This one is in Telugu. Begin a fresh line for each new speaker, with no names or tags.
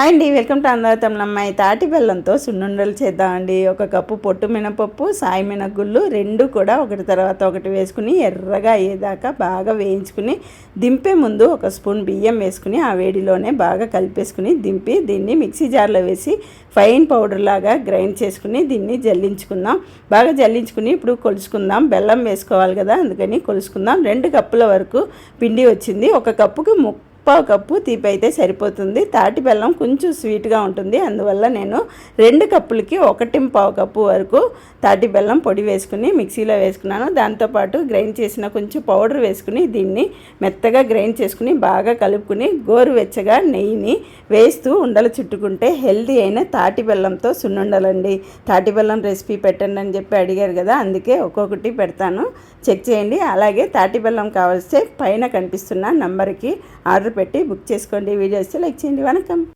హాయ్ అండి వెల్కమ్ టు అందరతమ్లమ్మాయి తాటి బెల్లంతో సున్నుండలు చేద్దామండి. ఒక కప్పు పొట్టు మినపప్పు సాయి మినగుళ్ళు రెండు కూడా ఒకటి తర్వాత ఒకటి వేసుకుని ఎర్రగా అయ్యేదాకా బాగా వేయించుకుని దింపే ముందు ఒక స్పూన్ బియ్యం వేసుకుని ఆ వేడిలోనే బాగా కలిపేసుకుని దింపి దీన్ని మిక్సీ జార్లో వేసి ఫైన్ పౌడర్ లాగా గ్రైండ్ చేసుకుని దీన్ని జల్లించుకుందాం. బాగా జల్లించుకుని ఇప్పుడు కొలుచుకుందాం బెల్లం వేసుకోవాలి కదా అందుకని కొలుసుకుందాం. రెండు కప్పుల వరకు పిండి వచ్చింది. ఒక కప్పుకి ముక్క పావు కప్పు తీపి అయితే సరిపోతుంది. తాటి బెల్లం కొంచెం స్వీట్గా ఉంటుంది. అందువల్ల నేను రెండు కప్పులకి ఒకటి పావు కప్పు వరకు తాటి బెల్లం పొడి వేసుకుని మిక్సీలో వేసుకున్నాను. దాంతోపాటు గ్రైండ్ చేసిన కొంచెం పౌడర్ వేసుకుని దీన్ని మెత్తగా గ్రైండ్ చేసుకుని బాగా కలుపుకుని గోరువెచ్చగా నెయ్యిని వేస్తూ ఉండలు చుట్టుకుంటే హెల్దీ అయిన తాటి బెల్లంతో సున్నుండలండి. తాటి బెల్లం రెసిపీ పెట్టండి అని చెప్పి అడిగారు కదా అందుకే ఒక్కొక్కటి పెడతాను. చెక్ చేయండి. అలాగే తాటి బెల్లం కావలిస్తే పైన కనిపిస్తున్న నంబర్కి ఆర్డర్ పెట్టి బుక్ చేసుకోండి వీడియో వస్తే లైక్ చేయండి. వణకం.